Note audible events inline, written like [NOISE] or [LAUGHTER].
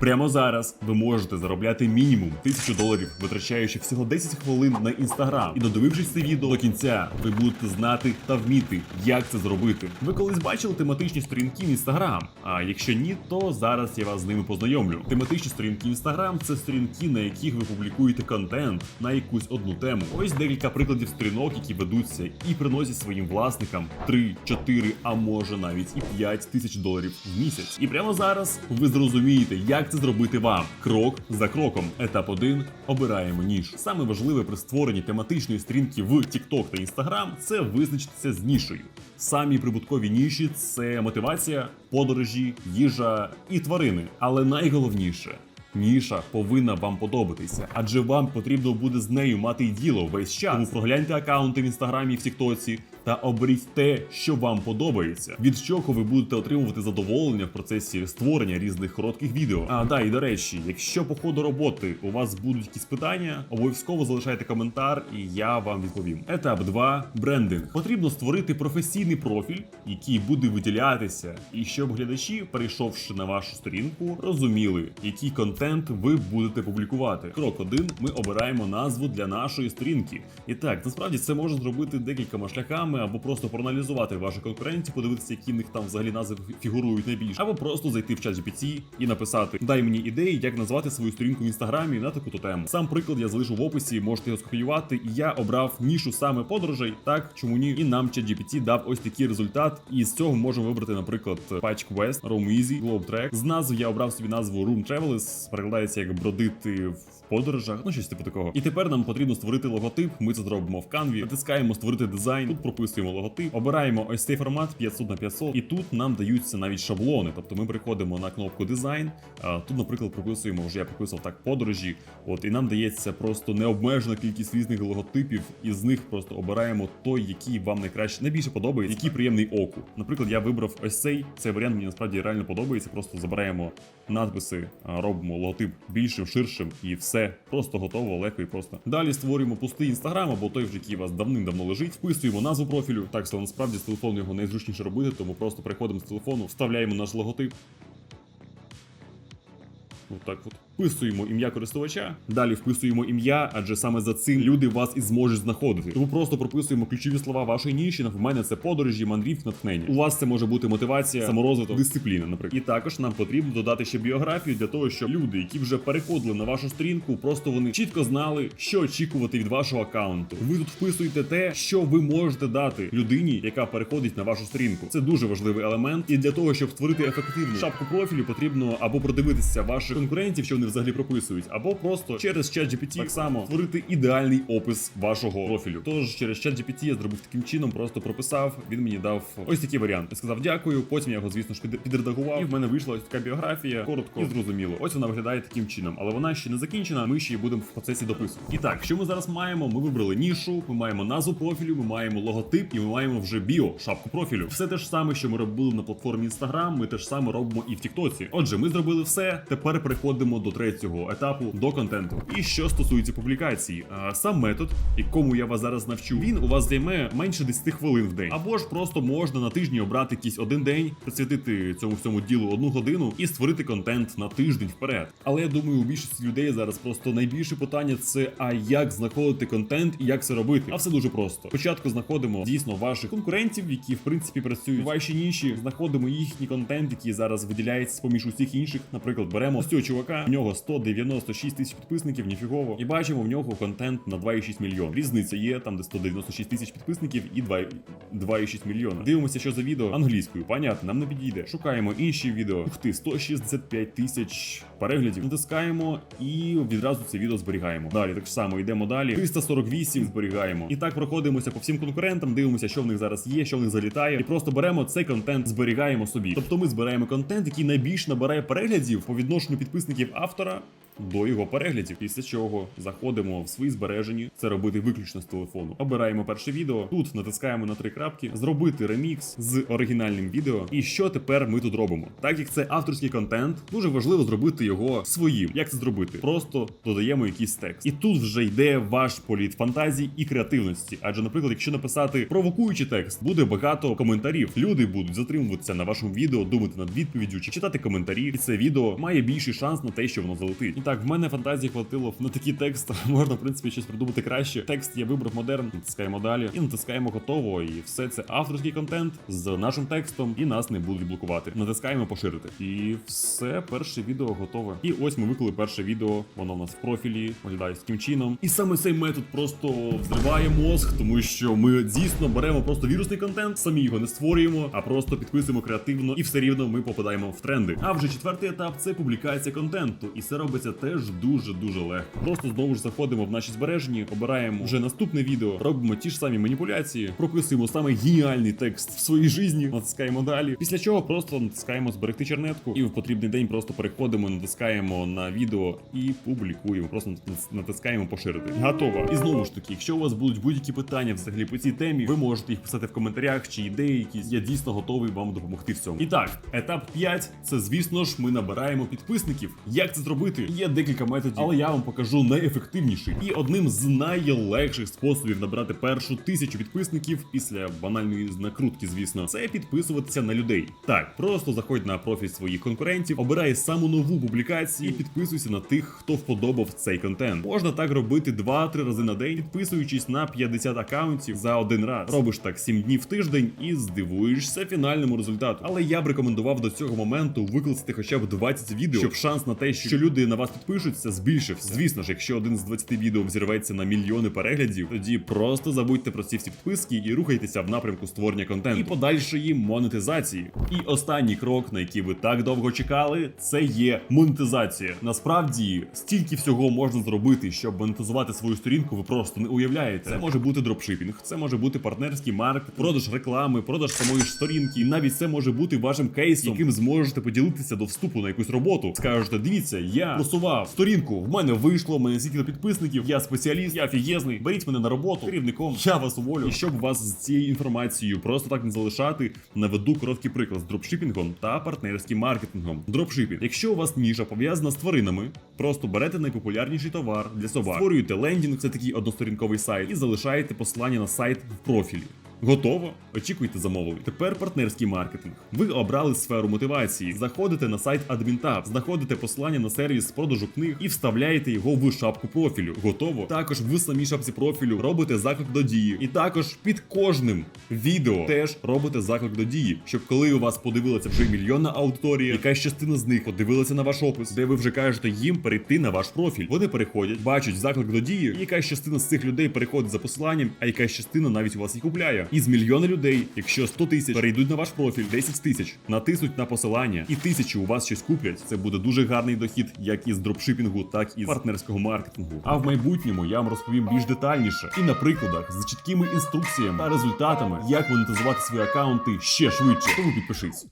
Прямо зараз ви можете заробляти мінімум 1000 доларів, витрачаючи всього 10 хвилин на інстаграм. І додивившись це відео до кінця, ви будете знати та вміти, як це зробити. Ви колись бачили тематичні сторінки в інстаграм? А якщо ні, то зараз я вас з ними познайомлю. Тематичні сторінки інстаграм це сторінки, на яких ви публікуєте контент на якусь одну тему. Ось декілька прикладів сторінок, які ведуться і приносять своїм власникам 3, 4, а може навіть і 5 тисяч доларів в місяць. І прямо зараз ви зрозумієте, як це зробити вам крок за кроком. Етап 1 – обираємо ніж. Саме важливе при створенні тематичної стрінки в TikTok та Instagram – це визначитися з нішою. Самі прибуткові ніші це мотивація, подорожі, їжа і тварини. Але найголовніше. Ніша повинна вам подобатися, адже вам потрібно буде з нею мати діло весь час. Тому прогляньте акаунти в інстаграмі в Тіктоці та оберіть те, що вам подобається, від чого ви будете отримувати задоволення в процесі створення різних коротких відео. А да, і до речі, якщо по ходу роботи у вас будуть якісь питання, обов'язково залишайте коментар, і я вам відповім. Етап 2. брендинг. Потрібно створити професійний профіль, який буде виділятися, і щоб глядачі, перейшовши на вашу сторінку, розуміли, який контент ви будете публікувати. Крок 1. Ми обираємо назву для нашої сторінки. І так, насправді це можна зробити декількома шляхами, або просто проаналізувати ваших конкурентів, подивитися, які в них там взагалі назви фігурують найбільше, або просто зайти в чат GPT і написати: Дай мені ідеї, як назвати свою сторінку в інстаграмі на таку-то тему. Сам приклад я залишу в описі, можете його скопіювати. І я обрав нішу саме подорожей. Так чому ні? І нам чат GPT дав ось такий результат. І з цього можемо вибрати, наприклад, Patch Quest, Roam Easy, Globe Trek. З назв я обрав собі назву Room Travelers, перекладається як бродити в подорожах, ну щось типу такого. І тепер нам потрібно створити логотип. Ми це зробимо в канві. Натискаємо створити дизайн. Тут прописуємо логотип, обираємо ось цей формат 500 на 500 і тут нам даються навіть шаблони. Тобто ми приходимо на кнопку дизайн. Тут, наприклад, прописуємо вже я прописав так подорожі. От і нам дається просто необмежена кількість різних логотипів, і з них просто обираємо той, який вам найкраще найбільше подобається, який приємний оку. Наприклад, я вибрав ось цей. Цей варіант мені насправді реально подобається. Просто забираємо надписи, робимо логотип більшим, ширшим, і все просто готово, легко і просто. Далі створюємо пустий інстаграм, або той, вже який у вас давним-давно лежить. Вписуємо назву профілю. Так, що насправді з телефону його найзручніше робити, тому просто приходимо з телефону, вставляємо наш логотип. Отак от. Вписуємо ім'я користувача, далі вписуємо ім'я, адже саме за цим люди вас і зможуть знаходити. Тому просто прописуємо ключові слова вашої ніші. В мене це подорожі, мандрівки, натхнення. У вас це може бути мотивація, саморозвиток, дисципліна, наприклад. І також нам потрібно додати ще біографію для того, щоб люди, які вже переходили на вашу сторінку, просто вони чітко знали, що очікувати від вашого аккаунту. Ви тут вписуєте те, що ви можете дати людині, яка переходить на вашу сторінку. Це дуже важливий елемент. І для того, щоб створити ефективну шапку профілю, потрібно або продивитися ваших конкурентів, що вони взагалі прописують, або просто через чат GPT так само створити ідеальний опис вашого профілю. Тож через чат GPT я зробив таким чином, просто прописав. Він мені дав ось такий варіант. Я сказав дякую. Потім я його, звісно ж, під- підредагував. І в мене вийшла ось така біографія, коротко і зрозуміло. Ось вона виглядає таким чином, але вона ще не закінчена. Ми ще її будемо в процесі дописувати. І так, що ми зараз маємо? Ми вибрали нішу, ми маємо назву профілю, ми маємо логотип і ми маємо вже біо, шапку профілю. Все те ж саме, що ми робили на платформі Instagram, ми те ж саме робимо і в Тіктоці. Отже, ми зробили все. Тепер переходимо до третього етапу до контенту. І що стосується публікації, сам метод, якому я вас зараз навчу, він у вас займе менше 10 хвилин в день. Або ж просто можна на тижні обрати якийсь один день, присвятити цьому всьому ділу одну годину і створити контент на тиждень вперед. Але я думаю, у більшості людей зараз просто найбільше питання це а як знаходити контент і як це робити. А все дуже просто. Спочатку знаходимо дійсно ваших конкурентів, які в принципі працюють в вашій ніші. Знаходимо їхній контент, який зараз виділяється поміж усіх інших. Наприклад, беремо ось цього чувака. У нього 196 тисяч підписників, ніфігово, і бачимо в нього контент на 2,6 мільйон. Різниця є там, де 196 тисяч підписників і 2 2,6 мільйона. Дивимося, що за відео англійською. Понятно, нам не підійде. Шукаємо інші відео. Ух ти, 165 тисяч переглядів. Натискаємо і відразу це відео зберігаємо. Далі так само йдемо далі. 348 зберігаємо. І так проходимося по всім конкурентам, дивимося, що в них зараз є, що в них залітає, і просто беремо цей контент, зберігаємо собі. Тобто ми збираємо контент, який найбільш набирає переглядів по відношенню підписників автора до його переглядів. Після чого заходимо в свої збережені. Це робити виключно з телефону. Обираємо перше відео. Тут натискаємо на три крапки, зробити ремікс з оригінальним відео. І що тепер ми тут робимо? Так як це авторський контент, дуже важливо зробити його своїм. Як це зробити? Просто додаємо якийсь текст. І тут вже йде ваш політ фантазії і креативності. Адже, наприклад, якщо написати провокуючий текст, буде багато коментарів. Люди будуть затримуватися на вашому відео, думати над відповіддю чи читати коментарі. І це відео має більший шанс на те, що воно залетить. Так, в мене фантазії хватило на такий текст. [LAUGHS] Можна, в принципі, щось придумати краще. Текст я вибрав модерн, натискаємо далі і натискаємо готово. І все це авторський контент з нашим текстом, і нас не будуть блокувати. Натискаємо поширити. І все, перше відео готове. І ось ми виклали перше відео. Воно в нас в профілі виглядає таким чином. І саме цей метод просто взриває мозг, тому що ми дійсно беремо просто вірусний контент, самі його не створюємо, а просто підписуємо креативно, і все рівно ми попадаємо в тренди. А вже четвертий етап це публікація контенту, і це робиться теж дуже дуже легко. Просто знову ж заходимо в наші збережені, обираємо вже наступне відео, робимо ті ж самі маніпуляції, прописуємо саме геніальний текст в своїй житті, натискаємо далі. Після чого просто натискаємо зберегти чернетку, і в потрібний день просто переходимо, натискаємо на відео і публікуємо. Просто натискаємо поширити. Готово. І знову ж таки, якщо у вас будуть будь-які питання взагалі по цій темі, ви можете їх писати в коментарях чи ідеї якісь. Я дійсно готовий вам допомогти в цьому. І так, етап 5 – це звісно ж ми набираємо підписників. Як це зробити? Є декілька методів, але я вам покажу найефективніший. І одним з найлегших способів набрати першу тисячу підписників після банальної накрутки, звісно, це підписуватися на людей. Так, просто заходь на профіль своїх конкурентів, обирай саму нову публікацію і підписуйся на тих, хто вподобав цей контент. Можна так робити 2-3 рази на день, підписуючись на 50 акаунтів за один раз. Робиш так 7 днів в тиждень і здивуєшся фінальному результату. Але я б рекомендував до цього моменту викласти хоча б 20 відео, щоб шанс на те, що люди на вас підпишуться, збільшився. Звісно ж, якщо один з 20 відео взірветься на мільйони переглядів, тоді просто забудьте про ці всі підписки і рухайтеся в напрямку створення контенту і подальшої монетизації. І останній крок, на який ви так довго чекали, це є монетизація. Насправді стільки всього можна зробити, щоб монетизувати свою сторінку. Ви просто не уявляєте. Це може бути дропшипінг, це може бути партнерський маркет, продаж реклами, продаж самої ж сторінки. І навіть це може бути вашим кейсом, яким зможете поділитися до вступу на якусь роботу. Скажете, дивіться, я просував сторінку. В мене вийшло, в мене стільки підписників. Я спеціаліст, я офігезний. Беріть мене на роботу керівником. Я вас уволю. І щоб вас з цією інформацією просто так не залишати, наведу короткий приклад з дропшипінгом та партнерським маркетингом. Дропшипінг. Якщо у вас ніша пов'язана з тваринами, просто берете найпопулярніший товар для собак, створюєте лендінг, це такий односторінковий сайт, і залишаєте посилання на сайт в профілі. Готово? Очікуйте замовлення. Тепер партнерський маркетинг. Ви обрали сферу мотивації, заходите на сайт AdminTab, знаходите посилання на сервіс з продажу книг і вставляєте його в шапку профілю. Готово. Також в самій шапці профілю робите заклик до дії. І також під кожним відео теж робите заклик до дії, щоб коли у вас подивилася вже мільйонна аудиторія, якась частина з них подивилася на ваш опис, де ви вже кажете їм перейти на ваш профіль. Вони переходять, бачать заклик до дії, і якась частина з цих людей переходить за посиланням, а якась частина навіть у вас і купляє. І з мільйона людей, якщо 100 тисяч перейдуть на ваш профіль, 10 тисяч натиснуть на посилання, і тисячі у вас щось куплять. Це буде дуже гарний дохід, як із дропшипінгу, так і з партнерського маркетингу. А в майбутньому я вам розповім більш детальніше і на прикладах з чіткими інструкціями та результатами, як монетизувати свої акаунти ще швидше. Тому підпишись.